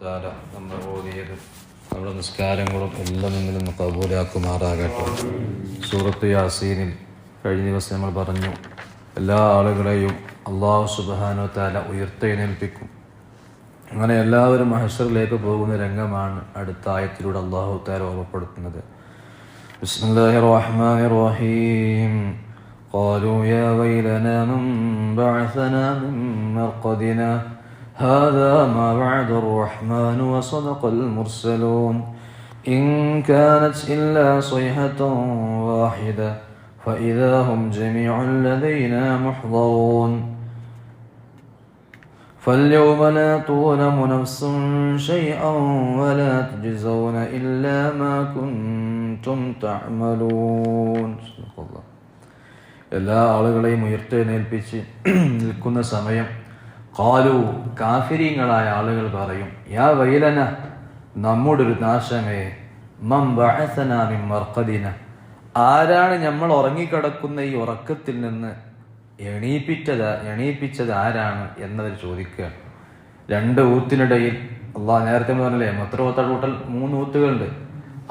താര നമ്മൾ ഓതിയത് നമ്മുടെ നിസ്കാരങ്ങളും എല്ലാം നിന്നിൽ നിന്ന് കബൂലാക്കുമാറാകട്ടെ സൂറത്ത് യാസീനിൽ കഴിഞ്ഞ ദിവസം നമ്മൾ പറഞ്ഞു എല്ലാ ആളുകളെയും അള്ളാഹു സുബാനോ താല ഉയർത്തെഴുന്നേൽപ്പിക്കും അങ്ങനെ എല്ലാവരും മഹസറിലേക്ക് പോകുന്ന രംഗമാണ് അടുത്ത ആയത്തിലൂടെ അള്ളാഹു താല ഓർമ്മപ്പെടുത്തുന്നത് بسم الله الرحمن الرحيم قالوا يا ويلنا من بعثنا من مرقدنا هذا ما وعد الرحمن وصدق المرسلون إن كانت إلا صيحة واحدة فإذا هم جميع لدينا محضرون فاليوم لا تظلم نفس شيئا ولا تجزون إلا ما كنتم تعملون صدق الله. എല്ലാ ആളുകളെയും ഉയർത്തെഴുന്നേൽപ്പിച്ച് നിൽക്കുന്ന സമയം കാലു കാഫിരിങ്ങളായ ആളുകൾ പറയും യാ വൈലന നമ്മുടെ ഒരു നാശമേ മം ബഅസനാ മിൻ മർഖദിന ആരാണ് നമ്മൾ ഉറങ്ങിക്കിടക്കുന്ന ഈ ഉറക്കത്തിൽ നിന്ന് എണീപ്പിച്ചത് എണീപ്പിച്ചത് ആരാണ് എന്നവർ ചോദിക്കുക. രണ്ട് ഊത്തിനിടയിൽ അള്ളാ നേരത്തെ പറഞ്ഞല്ലേ കൂട്ടൽ മൂന്ന് ഊത്തുകളുണ്ട്.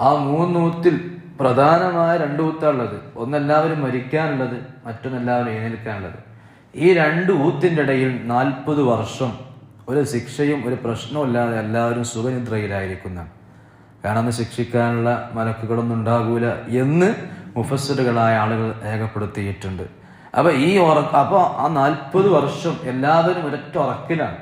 ആ മൂന്ന് ഊത്തിൽ പ്രധാനമായ രണ്ട് ഊത്താണുള്ളത്. ഒന്നെല്ലാവരും മരിക്കാനുള്ളത് മറ്റൊന്നെല്ലാവരും എഴുന്നേൽക്കാനുള്ളത്. ഈ രണ്ട് ഊത്തിന്റെ ഇടയിൽ നാൽപ്പത് വർഷം ഒരു ശിക്ഷയും ഒരു പ്രശ്നവും ഇല്ലാതെ എല്ലാവരും സുഖനിദ്രയിലായിരിക്കുന്ന. കാരണം ശിക്ഷിക്കാനുള്ള മലക്കുകളൊന്നും ഉണ്ടാകൂല എന്ന് മുഫസറുകളായ ആളുകൾ രേഖപ്പെടുത്തിയിട്ടുണ്ട്. അപ്പോൾ ഈ ഉറക്ക അപ്പോൾ ആ നാൽപ്പത് വർഷം എല്ലാവരും ഒരൊറ്റ ഉറക്കിലാണ്.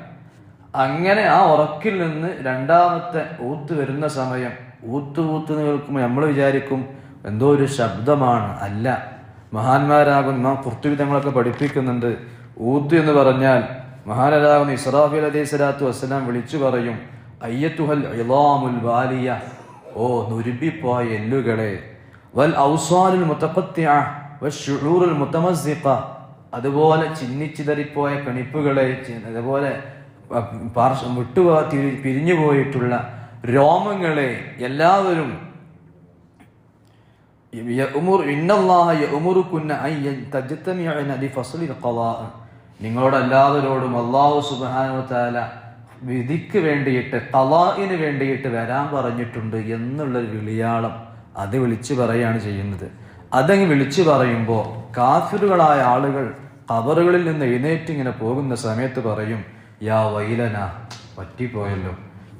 അങ്ങനെ ആ ഉറക്കിൽ നിന്ന് രണ്ടാമത്തെ ഊത്ത് വരുന്ന സമയം ഊത്ത് ഊത്ത് നിൽക്കുമ്പോൾ നമ്മൾ വിചാരിക്കും എന്തോ ഒരു ശബ്ദമാണ്. അല്ല മഹാന്മാരാകുന്ന കുർത്തുവിധങ്ങളൊക്കെ പഠിപ്പിക്കുന്നുണ്ട്. ഊദ് എന്ന് പറഞ്ഞാൽ മഹാനരാകുന്ന ഇസ്രാഫി അലൈഹി സ്വലാത്തു വസ്സലാം വിളിച്ചു പറയും അയ്യത്തുഹൽ ഇളാമുൽ വാലിയ ഓ നുരുബിപ്പോയ എല്ലുകളെ. വൽ ഔസാലുൽ മുത്തപ്പത്തിയ വൽ മുത്തമസിഖ അതുപോലെ ചിന്നിച്ചിതറിപ്പോയ കണിപ്പുകളെ അതുപോലെ പാർശ്വം വിട്ടുപോ പിരിഞ്ഞു പോയിട്ടുള്ള രോമങ്ങളെ എല്ലാവരും നിങ്ങളോട് എല്ലാവരോടും അള്ളാഹു സുബ്ഹാനഹു തആല വിധിക്ക് വേണ്ടിയിട്ട് ഖളാഇന് വേണ്ടിയിട്ട് വരാൻ പറഞ്ഞിട്ടുണ്ട് എന്നുള്ളൊരു വിളിയാളം അത് വിളിച്ചു പറയാണ് ചെയ്യുന്നത്. അതങ്ങ് വിളിച്ചു പറയുമ്പോൾ കാഫിറുകളായ ആളുകൾ കബറുകളിൽ നിന്ന് എഴുന്നേറ്റ് ഇങ്ങനെ പോകുന്ന സമയത്ത് പറയും യാ വൈലന പറ്റിപ്പോയല്ലോ.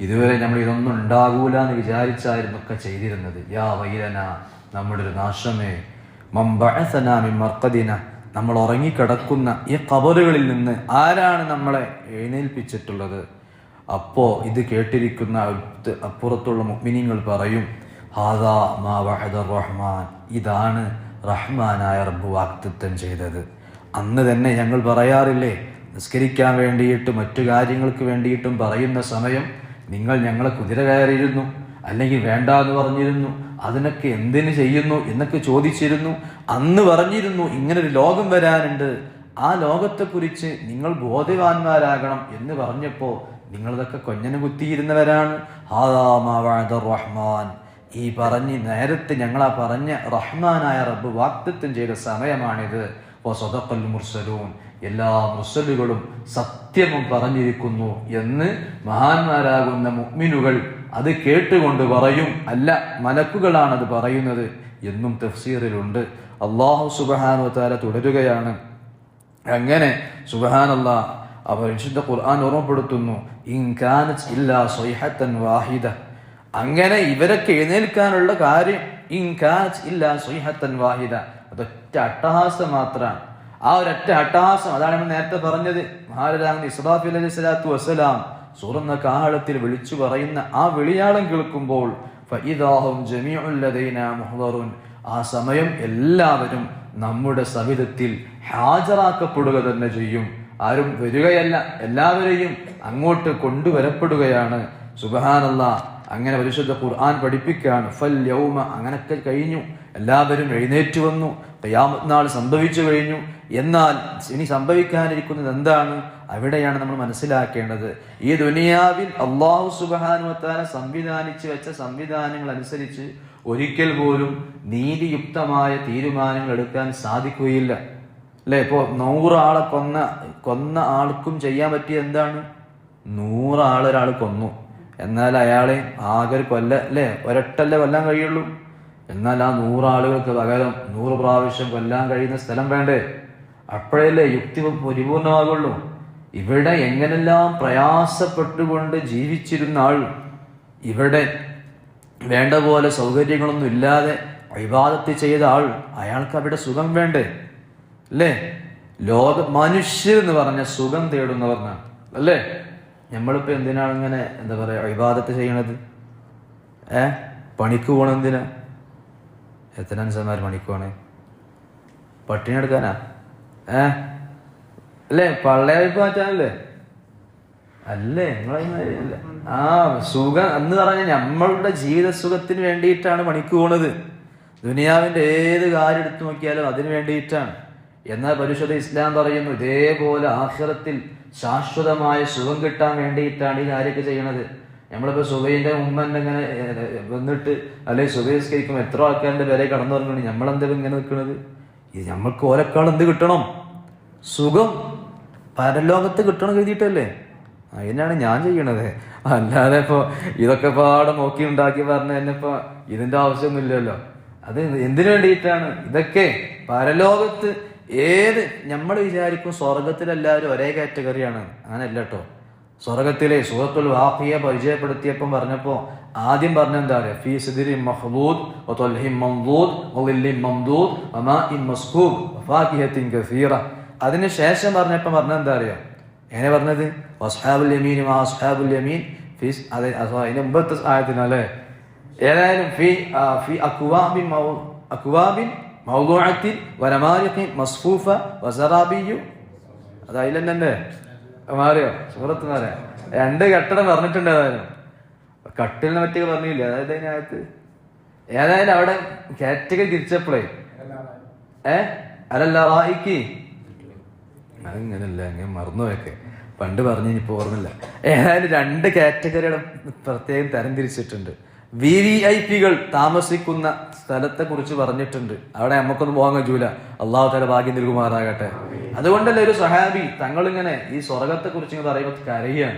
ഇതുവരെ നമ്മൾ ഇതൊന്നും ഉണ്ടാകൂല എന്ന് വിചാരിച്ചായിരുന്നു ഒക്കെ ചെയ്തിരുന്നത്. യാ വൈലന നമ്മുടെ ഒരു നാശമേ. മമ്പഴസനാമി മർക്കദിന. നമ്മൾ ഉറങ്ങിക്കിടക്കുന്ന ഈ കബറുകളിൽ നിന്ന് ആരാണ് നമ്മളെ എഴുന്നേൽപ്പിച്ചിട്ടുള്ളത്? അപ്പോ ഇത് കേട്ടിരിക്കുന്ന അപ്പുറത്തുള്ള മുഗ്മിനിങ്ങൾ പറയും ഹാദാ മാ വഹദർ റഹ്മാൻ. ഇതാണ് റഹ്മാനായ റബ്ബ് വാക്തത്വം ചെയ്തത്. അന്ന് തന്നെ ഞങ്ങൾ പറയാറില്ലേ നിസ്കരിക്കാൻ വേണ്ടിയിട്ടും മറ്റു കാര്യങ്ങൾക്ക് വേണ്ടിയിട്ടും പറയുന്ന സമയം നിങ്ങൾ ഞങ്ങളെ കുതിര കയറിയിരുന്നു. അല്ലെങ്കിൽ വേണ്ട എന്ന് പറഞ്ഞിരുന്നു. അതിനൊക്കെ എന്തിനു ചെയ്യുന്നു എന്നൊക്കെ ചോദിച്ചിരുന്നു. അന്ന് പറഞ്ഞിരുന്നു ഇങ്ങനൊരു ലോകം വരാനുണ്ട്. ആ ലോകത്തെക്കുറിച്ച് നിങ്ങൾ ബോധവാന്മാരാകണം എന്ന് പറഞ്ഞപ്പോൾ നിങ്ങളിതൊക്കെ കൊഞ്ഞന് കുത്തിയിരുന്നവരാണ്. റഹ്മാൻ. ഈ പറഞ്ഞ് നേരത്തെ ഞങ്ങളാ പറഞ്ഞ റഹ്മാനായ റബ്ബ് വാക്തത്വം ചെയ്ത സമയമാണിത്. ഓ സ്വതക്കൽ മുർസലൂൻ. എല്ലാ മുർസലുകളും സത്യവും പറഞ്ഞിരിക്കുന്നു എന്ന് മഹാന്മാരാകുന്ന മുഗ്മിനുകൾ അത് കേട്ടുകൊണ്ട് പറയും അല്ല മലക്കുകളാണ് അത് പറയുന്നത് എന്നും തഫ്സീറിലുണ്ട്. അള്ളാഹു സുബഹാനു താല തുടരുകയാണ്. അങ്ങനെ സുബഹാനല്ല അവർ വിശുദ്ധ ഖുർആൻ ഓർമ്മപ്പെടുത്തുന്നു. ഇൻ കാനത് ഇല്ലാ വാഹിദ. അങ്ങനെ ഇവരൊക്കെ എഴുന്നേൽക്കാനുള്ള കാര്യം ഇൻ കാനത് ഇല്ലാ സ്വൈഹത്തൻ വാഹിദ. അതൊറ്റ അട്ടഹാസം മാത്രമാണ്. ആ ഒരൊറ്റ അട്ടഹാസം അതാണ് നമ്മൾ നേരത്തെ പറഞ്ഞത്. മഹാരാജാ ഇസ്ലാഫി അലൈഹി സ്വലാത്തു വസ്സലാം സുറന്ന കാഹളത്തിൽ വിളിച്ചു പറയുന്ന ആ വിളിയാളം കേൾക്കുമ്പോൾ ആ സമയം എല്ലാവരും നമ്മുടെ സവിധത്തിൽ ഹാജരാക്കപ്പെടുക തന്നെ ചെയ്യും. ആരും വരികയല്ല. എല്ലാവരെയും അങ്ങോട്ട് കൊണ്ടുവരപ്പെടുകയാണ്. സുബഹാനല്ല അങ്ങനെ പരിശുദ്ധ ഖുർആൻ പഠിപ്പിക്കുകയാണ്. ഫൽ യൗമ അങ്ങനൊക്കെ കഴിഞ്ഞു. എല്ലാവരും എഴുന്നേറ്റ് വന്നു. നാൾ സംഭവിച്ചു കഴിഞ്ഞു. എന്നാൽ ഇനി സംഭവിക്കാനിരിക്കുന്നത് എന്താണ്? അവിടെയാണ് നമ്മൾ മനസ്സിലാക്കേണ്ടത്. ഈ ദുനിയാവിൽ അള്ളാഹു സുബാനുവത്താല സംവിധാനിച്ചു വെച്ച സംവിധാനങ്ങൾ അനുസരിച്ച് ഒരിക്കൽ പോലും നീതിയുക്തമായ തീരുമാനങ്ങൾ എടുക്കാൻ സാധിക്കുകയില്ല. അല്ലെ? ഇപ്പോ നൂറാളെ കൊന്ന കൊന്ന ആൾക്കും ചെയ്യാൻ പറ്റിയ എന്താണ്? നൂറാളൊരാൾ കൊന്നു. എന്നാൽ അയാളെ ആകെ കൊല്ല അല്ലേ? ഒരൊട്ടല്ലേ കൊല്ലാൻ കഴിയുള്ളൂ. എന്നാൽ ആ നൂറാളുകൾക്ക് പകരം നൂറ് പ്രാവശ്യം കൊല്ലാൻ കഴിയുന്ന സ്ഥലം വേണ്ടേ? അപ്പോഴല്ലേ യുക്തി പരിപൂർണമാകുള്ളൂ. ഇവിടെ എങ്ങനെല്ലാം പ്രയാസപ്പെട്ടുകൊണ്ട് ജീവിച്ചിരുന്ന ആൾ ഇവിടെ വേണ്ട പോലെ സൗകര്യങ്ങളൊന്നും ഇല്ലാതെ വിവാദത്തിൽ ചെയ്ത ആൾ അയാൾക്ക് അവിടെ സുഖം വേണ്ടേ? അല്ലേ? ലോക മനുഷ്യർ എന്ന് പറഞ്ഞ സുഖം തേടുന്നവർന്നാണ് അല്ലേ? നമ്മളിപ്പോൾ എന്തിനാണ് ഇങ്ങനെ എന്താ പറയുക വിവാദത്തിൽ ചെയ്യണത്? ഏ? പണിക്ക് പോകണം എന്തിനാ? എത്ര അനുസന്മാർ പണിക്ക് പോകണേ പട്ടിണി എടുക്കാനാ? ഏ? അല്ലേ? പള്ളയായിപ്പ് മാറ്റാനല്ലേ? അല്ലേ? നിങ്ങളല്ല ആ സുഖം. എന്ന് പറഞ്ഞാൽ നമ്മളുടെ ജീവിത സുഖത്തിന് വേണ്ടിയിട്ടാണ് പണിക്ക് പോണത്. ദുനിയാവിന്റെ ഏത് കാര്യം എടുത്തു നോക്കിയാലും അതിന് വേണ്ടിയിട്ടാണ്. എന്നാൽ പരിശുദ്ധ ഇസ്ലാം പറയുന്നു ഇതേപോലെ ആഹ്റത്തിൽ ശാശ്വതമായ സുഖം കിട്ടാൻ വേണ്ടിയിട്ടാണ് ഈ കാര്യമൊക്കെ ചെയ്യണത്. നമ്മളിപ്പോ സുഖയിന്റെ മുമ്പ് ഇങ്ങനെ വന്നിട്ട് അല്ലെങ്കിൽ സുബൈസ്കരിക്കും എത്ര ആൾക്കാരുടെ പേരെ കടന്നു പറഞ്ഞു നമ്മളെന്താ ഇങ്ങനെ നിൽക്കുന്നത് ഇത് നമ്മൾക്ക് ഓരക്കാൾ എന്ത് കിട്ടണം? സുഖം. പരലോകത്ത് കിട്ടണം കരുതിയിട്ടല്ലേ അതിനാണ് ഞാൻ ചെയ്യണത്. അല്ലാതെ ഇപ്പൊ ഇതൊക്കെ പാടെ നോക്കി ഉണ്ടാക്കി പറഞ്ഞ തന്നെ ഇപ്പൊ ഇതിന്റെ ആവശ്യമൊന്നുമില്ലല്ലോ. അത് എന്തിനു വേണ്ടിയിട്ടാണ്? ഇതൊക്കെ പരലോകത്ത് ഏത് നമ്മൾ വിചാരിക്കും സ്വർഗത്തിലെല്ലാവരും ഒരേ കാറ്റഗറിയാണ്. അങ്ങനല്ല കേട്ടോ സ്വർഗത്തിലെ സുഹത്തുൽ വാഫിയെ പരിചയപ്പെടുത്തിയപ്പം പറഞ്ഞപ്പോ ആദ്യം പറഞ്ഞ എന്താ പറയുക ഫീ സിദ്രി മഹ്ദൂദ് മംദൂദ് മംദൂദ് മസ്കൂബ് വഫാകിഹത്തിൻ കസീറ. അതിന് ശേഷം പറഞ്ഞപ്പോൾ പറഞ്ഞ എന്താ അറിയോ? എങ്ങനെ പറഞ്ഞത്? വസ്ഹാബുൽ യമീൻ വസ്ഹാബുൽ യമീൻ ഫീ അതെ അതിന്റെ മുമ്പത്തെ സഹായത്തിനല്ലേ അല്ലേ? ഏതായാലും ഫി ഫി അക്വാബിൻ മൗ- അക്വാബിൻ മൗദൂഅത്തിൻ വനമാരിഖിൻ മസ്ഫൂഫ വസറാബിയു. അത് അതിലെന്നെ മാറിയോ? സുഹൃത്ത് മാറിയ? രണ്ട് കെട്ടിടം പറഞ്ഞിട്ടുണ്ട് ഏതായാലും. കട്ടിലിനെ പറ്റി പറഞ്ഞില്ല? അതായത് അതിനകത്ത് ഏതായാലും അവിടെ കാറ്റഗറി തിരിച്ചപ്പോഴേ. ഏ? അലല്ല റായിക്ക് അങ്ങനല്ല അങ്ങനെ മറന്നുപോയൊക്കെ. പണ്ട് പറഞ്ഞു ഇനിയിപ്പോ ഓർമ്മയില്ല. ഏതായാലും രണ്ട് കാറ്റഗറിയുടെ പ്രത്യേകം തരം തിരിച്ചിട്ടുണ്ട്. വി വി ഐ പികൾ താമസിക്കുന്ന സ്ഥലത്തെ കുറിച്ച് പറഞ്ഞിട്ടുണ്ട്. അവിടെ നമുക്കൊന്നും പോകാൻ കഴിയൂല. അള്ളാഹു തല ഭാഗ്യം നൽകുമാറാകട്ടെ. അതുകൊണ്ടല്ലേ ഒരു സഹാബി തങ്ങളിങ്ങനെ ഈ സ്വർഗത്തെ കുറിച്ച് ഇങ്ങനെ പറയുമ്പോൾ കരയാണ്.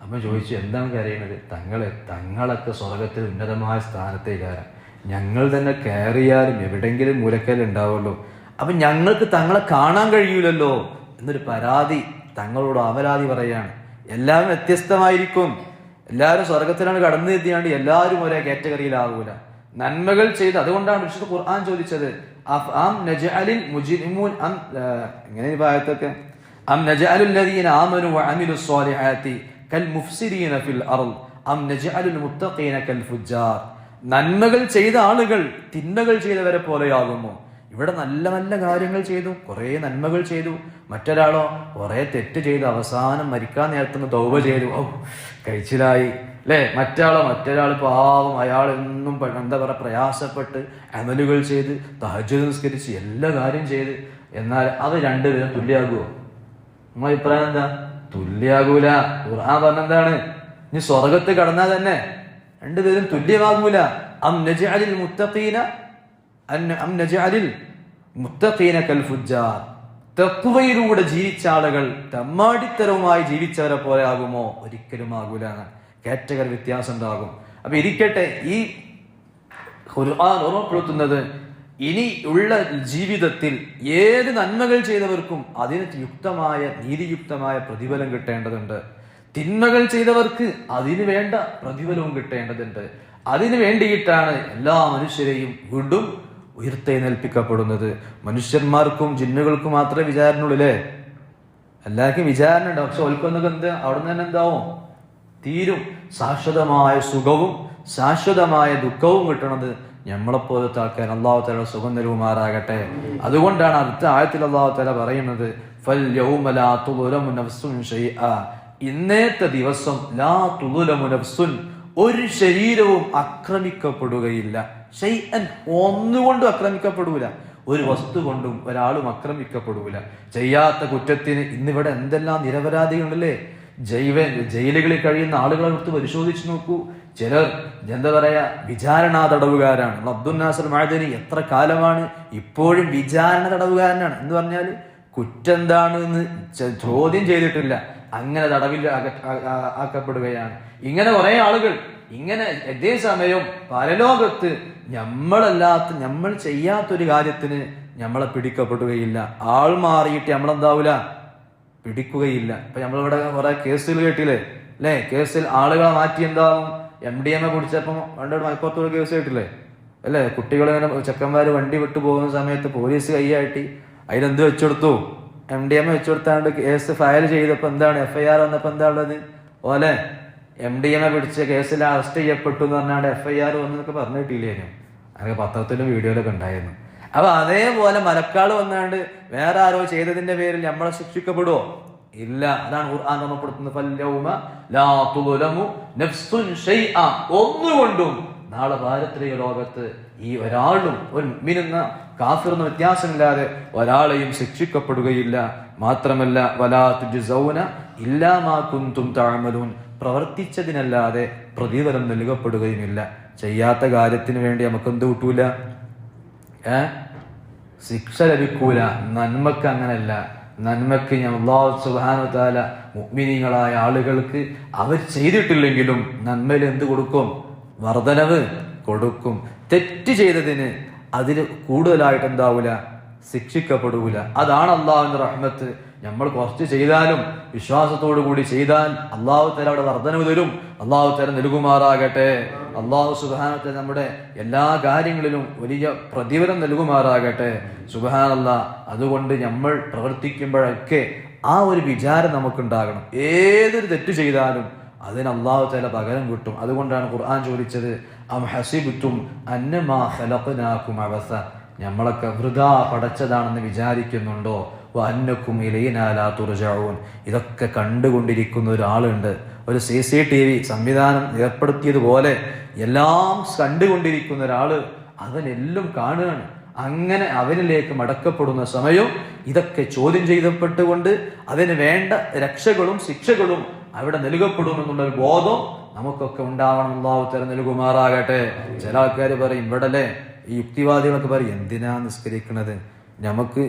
അമ്മ ചോദിച്ചു എന്താണ് കരയുന്നത് തങ്ങളെ തങ്ങളൊക്കെ സ്വർഗത്തിൽ ഉന്നതമായ സ്ഥാനത്തേക്കാരാ. ഞങ്ങൾ തന്നെ കയറിയാലും എവിടെങ്കിലും മുരക്കൽ ഉണ്ടാവുള്ളൂ. അപ്പൊ ഞങ്ങൾക്ക് തങ്ങളെ കാണാൻ കഴിയൂലല്ലോ. എന്നൊരു പരാതി തങ്ങളോട് അപരാധി പറയുകയാണ്. എല്ലാം വ്യത്യസ്തമായിരിക്കും. എല്ലാവരും സ്വർഗത്തിലാണ് കടന്നു എത്തിയാണ്ട് എല്ലാവരും ഒരേ കാറ്റഗറിയിലാവൂല. നന്മകൾ ചെയ്ത് അതുകൊണ്ടാണ് വിശുദ്ധ ഖുർആൻ ചോദിച്ചത്. അം അം കൽ മുഫ്സിരീന ഫിൽ അർദ്. അം നജഅലുൽ മുത്തഖീന കൽ നന്മകൾ ചെയ്ത ആളുകൾ തിന്മകൾ ചെയ്തവരെ പോലെയാകുമോ ഇവിടെ നല്ല നല്ല കാര്യങ്ങൾ ചെയ്തു കുറേ നന്മകൾ ചെയ്തു. മറ്റൊരാളോ കുറേ തെറ്റ് ചെയ്തു അവസാനം മരിക്കാൻ നേരത്തുനിന്ന് തൗബ ചെയ്തു. ഓ കഴിച്ചിലായി. അല്ലേ മറ്റാളോ മറ്റൊരാൾ പാവം അയാൾ എന്നും എന്താ പറയുക പ്രയാസപ്പെട്ട് അമലുകൾ ചെയ്ത് തഹജ് നിസ്കരിച്ച് എല്ലാ കാര്യം ചെയ്ത്. എന്നാൽ അത് രണ്ടുപേരും തുല്യാകുമോ നമ്മൾ അഭിപ്രായം എന്താ? തുല്യാകൂല. ഖുർആൻ പറഞ്ഞെന്താണ്? ഇനി സ്വർഗത്ത് കടന്നാൽ തന്നെ രണ്ടുപേരും തുല്യമാകൂല. അം നജാലിൽ മുത്തഖീന തഖ്വയിലൂടെ ജീവിച്ച ആളുകൾ തമ്മാടിത്തരവുമായി ജീവിച്ചവരെ പോലെ ആകുമോ? ഒരിക്കലും ആകൂല. കാറ്റഗറി വ്യത്യാസം ഉണ്ടാകും. അപ്പൊ ഇരിക്കട്ടെ ഈ ഖുർആൻ ഓർമ്മപ്പെടുത്തുന്നത് ഇനി ഉള്ള ജീവിതത്തിൽ ഏത് നന്മകൾ ചെയ്തവർക്കും അതിന് യുക്തമായ നീതിയുക്തമായ പ്രതിഫലം കിട്ടേണ്ടതുണ്ട്. തിന്മകൾ ചെയ്തവർക്ക് അതിനു വേണ്ട പ്രതിഫലവും കിട്ടേണ്ടതുണ്ട്. അതിനു വേണ്ടിയിട്ടാണ് എല്ലാ മനുഷ്യരെയും വീണ്ടും ഉയർത്തെഴുന്നേൽപ്പിക്കപ്പെടുന്നത്. മനുഷ്യന്മാർക്കും ജിന്നുകൾക്കും മാത്രമേ വിചാരണുള്ളൂ എല്ലാവർക്കും വിചാരണ പക്ഷെ ഒൽക്കൊന്നൊക്കെ എന്ത്? അവിടെ നിന്ന് തന്നെ എന്താവും? തീരും. ശാശ്വതമായ സുഖവും ശാശ്വതമായ ദുഃഖവും കിട്ടണത് നമ്മളെപ്പോലത്തെ ആൾക്കാർ അള്ളാഹു തല സുഖം നൽകുമാറാകട്ടെ. അതുകൊണ്ടാണ് അടുത്ത ആഴത്തിൽ അള്ളാഹു തല പറയുന്നത് ഫൽ ഷൈഅ. ഇന്നത്തെ ദിവസം ലാ ഒരു ശരീരവും ആക്രമിക്കപ്പെടുകയില്ല. ഷൈഅൻ ഒന്നുകൊണ്ടും ആക്രമിക്കപ്പെടൂല. ഒരു വസ്തു കൊണ്ടും ഒരാളും ആക്രമിക്കപ്പെടൂല. ചെയ്യാത്ത കുറ്റത്തിന് ഇന്നിവിടെ എന്തെല്ലാം നിരപരാധികളുണ്ടല്ലേ? ജൈവ ജയിലുകളിൽ കഴിയുന്ന ആളുകളെ കുറിച്ച് പരിശോധിച്ചു നോക്കൂ. ചിലർ എന്താ പറയാ വിചാരണാ തടവുകാരാണ്. അബ്ദുൽ നാസർ മഴദനി എത്ര കാലമാണ് ഇപ്പോഴും വിചാരണ തടവുകാരനാണ് എന്ന് പറഞ്ഞാൽ കുറ്റെന്താണ് എന്ന് ചോദ്യം ചെയ്തിട്ടില്ല. അങ്ങനെ തടവിൽ ആക്കപ്പെടുകയാണ്. ഇങ്ങനെ കുറെ ആളുകൾ ഇങ്ങനെ അതേ സമയം പരലോകത്ത് നമ്മളല്ലാത്ത നമ്മൾ ചെയ്യാത്തൊരു കാര്യത്തിന് നമ്മളെ പിടിക്കപ്പെടുകയില്ല. ആൾ മാറിയിട്ട് നമ്മളെന്താവൂല പിടിക്കുകയില്ല. ഇപ്പൊ നമ്മളിവിടെ കുറെ കേസുകൾ കേട്ടില്ലേ? അല്ലേ? കേസിൽ ആളുകളെ മാറ്റി എന്താവും? എം ഡി എം എ കുടിച്ചപ്പം പണ്ടോട് മലപ്പുറത്തോട് കേസ് കേട്ടില്ലേ? അല്ലേ? കുട്ടികളിങ്ങനെ ചെക്കന്മാർ വണ്ടി വിട്ടു പോകുന്ന സമയത്ത് പോലീസ് കൈയാട്ടി അതിലെന്ത് വെച്ചെടുത്തു? എം ഡി എം എ വെച്ചെടുത്താണ്ട് കേസ് ഫയൽ ചെയ്തപ്പോൾ എന്താണ്? എഫ് ഐ ആർ വന്നപ്പോ എന്താ ഉള്ളത്? ഓലെ എം ഡി എം എ പിടിച്ച കേസിൽ അറസ്റ്റ് ചെയ്യപ്പെട്ടു എന്ന് പറഞ്ഞാണ്ട് എഫ് ഐ ആർ വന്നതൊക്കെ പറഞ്ഞു കിട്ടിയില്ലേ അതൊക്കെ പത്രത്തിലും വീഡിയോയിലൊക്കെ ഉണ്ടായിരുന്നു. അപ്പൊ അതേപോലെ മലക്കാട് വന്നാണ്ട് വേറെ ആരോ ചെയ്തതിന്റെ പേരിൽ നമ്മളെ ശിക്ഷിക്കപ്പെടുവോ? ഇല്ല. അതാണ് ഖുർആൻ ഓർമ്മപ്പെടുത്തുന്നത്. ഒന്നുകൊണ്ടും നാളെ ഭാരത്രീയ ലോകത്ത് ഈ ഒരാളും ഒരു കാഫിർന്ന വ്യത്യാസമില്ലാതെ ഒരാളെയും ശിക്ഷിക്കപ്പെടുകയില്ല. മാത്രമല്ല വലാ തുജ്സൗന ഇല്ലാ മാ കുന്തും പ്രവർത്തിച്ചതിനല്ലാതെ പ്രതിഫലം നൽകപ്പെടുകയുമില്ല. ചെയ്യാത്ത കാര്യത്തിന് വേണ്ടി നമുക്ക് എന്ത് കിട്ടൂല? ഏ? ശിക്ഷ ലഭിക്കൂല. നന്മക്ക് അങ്ങനല്ല. നന്മക്ക് ഞാൻ അള്ളാഹു മുഗ്മിനീങ്ങളായ ആളുകൾക്ക് അവർ ചെയ്തിട്ടില്ലെങ്കിലും നന്മയിൽ എന്ത് കൊടുക്കും? വർധനവ് കൊടുക്കും. തെറ്റ് ചെയ്തതിന് അതിൽ കൂടുതലായിട്ട് എന്താവൂല? ശിക്ഷിക്കപ്പെടൂല. അതാണ് അള്ളാഹുവിന്റെ റഹ്മത്ത്. നമ്മൾ കുറച്ച് ചെയ്താലും വിശ്വാസത്തോടു കൂടി ചെയ്താൽ അള്ളാഹു തല അവിടെ വർധനവ് തരും. അള്ളാഹു തല നൽകുമാറാകട്ടെ. അള്ളാഹു സുബാനത്തെ നമ്മുടെ എല്ലാ കാര്യങ്ങളിലും വലിയ പ്രതിഫലം നൽകുമാറാകട്ടെ. സുബാനല്ല അതുകൊണ്ട് നമ്മൾ പ്രവർത്തിക്കുമ്പോഴൊക്കെ ആ ഒരു വിചാരം നമുക്കുണ്ടാകണം. ഏതൊരു തെറ്റ് ചെയ്താലും അതിന് അള്ളാഹു തല പകരം കിട്ടും. അതുകൊണ്ടാണ് ഖുർആൻ ചോദിച്ചത് ഹസിബുത്തും അന്നമാ ഖലഖനാകും അവസ്ഥ നമ്മളൊക്കെ വൃതാ പടച്ചതാണെന്ന് വിചാരിക്കുന്നുണ്ടോ? അന്നക്കും ഇലയിനാലാ തുറജാവൂൻ ഇതൊക്കെ കണ്ടുകൊണ്ടിരിക്കുന്ന ഒരാളുണ്ട്. ഒരു സി സി ടി വി സംവിധാനം ഏർപ്പെടുത്തിയതുപോലെ എല്ലാം കണ്ടുകൊണ്ടിരിക്കുന്ന ഒരാൾ അവനെല്ലാം കാണുകയാണ്. അങ്ങനെ അവനിലേക്ക് മടക്കപ്പെടുന്ന സമയവും ഇതൊക്കെ ചോദ്യം ചെയ്തപ്പെട്ടുകൊണ്ട് അതിന് വേണ്ട രക്ഷകളും ശിക്ഷകളും അവിടെ നൽകപ്പെടുമെന്നുള്ള ഒരു ബോധം നമുക്കൊക്കെ ഉണ്ടാവണം അള്ളാഹു തെരഞ്ഞെടുക്കുമാറാകട്ടെ ചില ആൾക്കാർ പറയും ഇവിടല്ലേ? ഈ യുക്തിവാദികളൊക്കെ പറയും എന്തിനാ നിസ്കരിക്കണത്? നമുക്ക്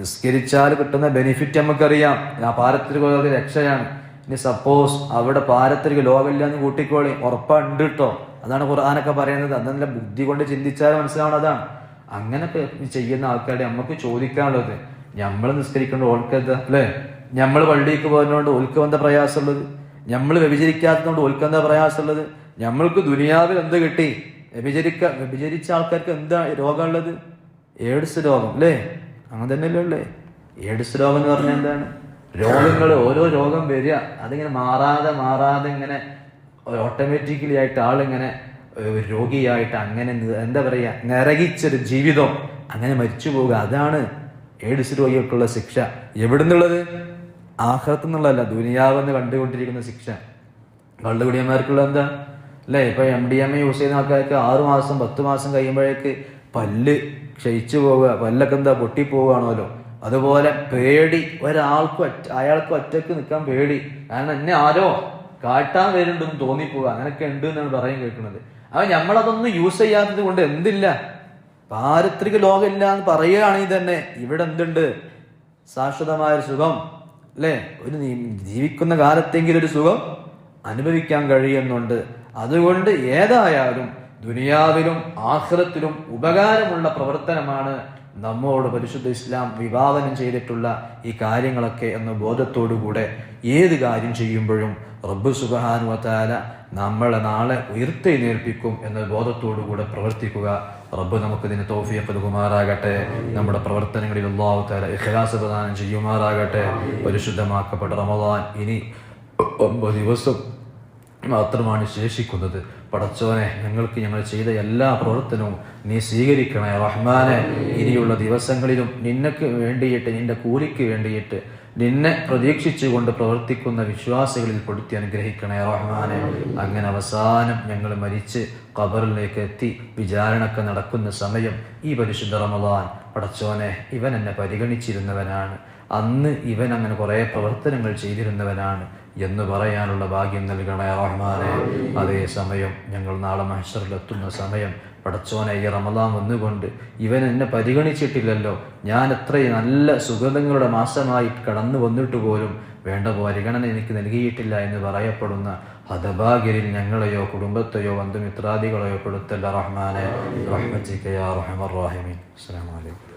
നിസ്കരിച്ചാൽ കിട്ടുന്ന ബെനിഫിറ്റ് നമുക്കറിയാം ആ പാരത്രിക രക്ഷയാണ്. ഇനി സപ്പോസ് അവിടെ പാരത്രിക ലോകമില്ല എന്ന് കൂട്ടിക്കോളി ഉറപ്പുണ്ട് കേട്ടോ അതാണ് ഖുർആാനൊക്കെ പറയുന്നത്. അതല്ല ബുദ്ധി കൊണ്ട് ചിന്തിച്ചാൽ മനസ്സിലാവണം അതാണ്. അങ്ങനെ ചെയ്യുന്ന ആൾക്കാരെ നമുക്ക് ചോദിക്കാനുള്ളത് നമ്മൾ നിസ്കരിക്കേണ്ട ഓൾക്കെന്താ അല്ലേ? നമ്മൾ പള്ളിക്ക് പോകുന്നതുകൊണ്ട് ഓൽക്ക് എന്താ പ്രയാസമുള്ളത്? നമ്മൾ വ്യഭിചരിക്കാത്തതുകൊണ്ട് ഓൽക്ക് എന്താ പ്രയാസമുള്ളത്? നമ്മൾക്ക് ദുനിയാവിൽ എന്ത് കിട്ടി? വ്യഭിചരിക്ക വ്യഭിചരിച്ച ആൾക്കാർക്ക് എന്താ രോഗമുള്ളത്? എയ്ഡ്സ് രോഗം അല്ലേ? അങ്ങനെ തന്നെയല്ലേ ഉള്ളേ. എയ്ഡ്സ് രോഗം എന്ന് പറഞ്ഞാൽ എന്താണ്? രോഗങ്ങൾ ഓരോ രോഗം വരിക. അതിങ്ങനെ മാറാതെ മാറാതെ ഇങ്ങനെ ഓട്ടോമാറ്റിക്കലി ആയിട്ട് ആളിങ്ങനെ രോഗിയായിട്ട് അങ്ങനെ എന്താ പറയുക നിറകിച്ചൊരു ജീവിതം. അങ്ങനെ മരിച്ചു പോവുക. അതാണ് എയ്ഡ്സ് രോഗികൾക്കുള്ള ശിക്ഷ. എവിടുന്നുള്ളത്? ആഹ്റത്തു എന്നുള്ളതല്ല ദുനിയാവെന്ന് കണ്ടുകൊണ്ടിരിക്കുന്ന ശിക്ഷ. കള്ളുകുടിയന്മാർക്കുള്ള എന്താ? അല്ലേ ഇപ്പൊ M D M A use ചെയ്യുന്ന ആൾക്കാർക്ക് ആറു മാസം പത്ത് മാസം കഴിയുമ്പോഴേക്ക് പല്ല് ക്ഷയിച്ചു പോവുക പല്ലൊക്കെ എന്താ പൊട്ടിപ്പോവുകയാണല്ലോ. അതുപോലെ പേടി ഒരാൾക്ക് ഒറ്റ അയാൾക്ക് ഒറ്റയ്ക്ക് നിൽക്കാൻ പേടി. കാരണം എന്നെ ആരോ കാട്ടാൻ വരുന്നുണ്ടെന്ന് തോന്നിപ്പോവുക. അങ്ങനെയൊക്കെ ഉണ്ട് എന്നാണ് പറയാൻ കേൾക്കുന്നത്. അപ്പൊ നമ്മളതൊന്നും യൂസ് ചെയ്യാത്തത് കൊണ്ട് എന്തില്ല? പാരിത്രിക ലോകമില്ല എന്ന് പറയുകയാണെങ്കിൽ തന്നെ ഇവിടെ എന്തുണ്ട്? ശാശ്വതമായ സുഖം. അല്ലേ? ഒരു ജീവിക്കുന്ന കാലത്തെങ്കിലും ഒരു സുഖം അനുഭവിക്കാൻ കഴിയുന്നുണ്ട്. അതുകൊണ്ട് ഏതായാലും ദുനിയാവിലും ആഹ്റത്തിലും ഉപകാരമുള്ള പ്രവർത്തനമാണ് നമ്മോട് പരിശുദ്ധ ഇസ്ലാം വിഭാവനം ചെയ്തിട്ടുള്ള ഈ കാര്യങ്ങളൊക്കെ എന്ന ബോധത്തോടുകൂടെ ഏത് കാര്യം ചെയ്യുമ്പോഴും റബ്ബ് സുബാനുവത്താല നമ്മളെ നാളെ ഉയർത്തെഴുന്നേൽപ്പിക്കും എന്ന ബോധത്തോടുകൂടെ പ്രവർത്തിക്കുക. റബ്ബ് നമുക്കിതിന് തോഫിയൊക്കെ നൽകുമാറാകട്ടെ. നമ്മുടെ പ്രവർത്തനങ്ങളിൽ അള്ളാഹു താല ഇഖലാസ് പ്രദാനം ചെയ്യുമാറാകട്ടെ. പരിശുദ്ധമാക്കപ്പെട്ട റമദാൻ ഇനി ഒമ്പത് ദിവസം മാത്രമാണ് ശേഷിക്കുന്നത്. പടച്ചോനെ ഞങ്ങൾക്ക് ഞങ്ങൾ ചെയ്ത എല്ലാ പ്രവർത്തനവും നീ സ്വീകരിക്കണേ റഹ്മാനെ. ഇനിയുള്ള ദിവസങ്ങളിലും നിന്നക്ക് വേണ്ടിയിട്ട് നിന്റെ കൂലിക്ക് വേണ്ടിയിട്ട് നിന്നെ പ്രതീക്ഷിച്ചുകൊണ്ട് പ്രവർത്തിക്കുന്ന വിശ്വാസികളിൽ പെടുത്തി അനുഗ്രഹിക്കണേ റഹ്മാനെ. അങ്ങനെ അവസാനം ഞങ്ങൾ മരിച്ച് ഖബറിലേക്ക് എത്തി വിചാരണക്ക് നടക്കുന്ന സമയം ഈ പരിശുദ്ധ റമദാൻ. പടച്ചോനെ ഇവൻ എന്നെ പരിഗണിച്ചിരുന്നവനാണ്. അന്ന് ഇവൻ അങ്ങനെ കുറേ പ്രവർത്തനങ്ങൾ ചെയ്തിരുന്നവനാണ്. എന്ന് പറയാനുള്ള ഭാഗ്യം നൽകണേ റഹ്മാനെ. അതേ സമയം ഞങ്ങൾ നാളെ മഹസറിലെത്തുന്ന സമയം. പടച്ചോനെ ഈ റമദാൻ വന്നുകൊണ്ട് ഇവൻ എന്നെ പരിഗണിച്ചിട്ടില്ലല്ലോ. ഞാൻ എത്രയും നല്ല സുഗതങ്ങളുടെ മാസമായി കടന്നു വന്നിട്ട് പോലും വേണ്ട പരിഗണന എനിക്ക് നൽകിയിട്ടില്ല എന്ന് പറയപ്പെടുന്ന ഹതഭാഗ്യരിൽ ഞങ്ങളെയോ കുടുംബത്തെയോ ബന്ധുമിത്രാദികളെയോ പെടുത്തല്ല റഹ്മാനെ. റഹ്മത്തിക്കയാ റഹ്മർ റാഹിമീൻ. അസ്സാം അലൈക്കും.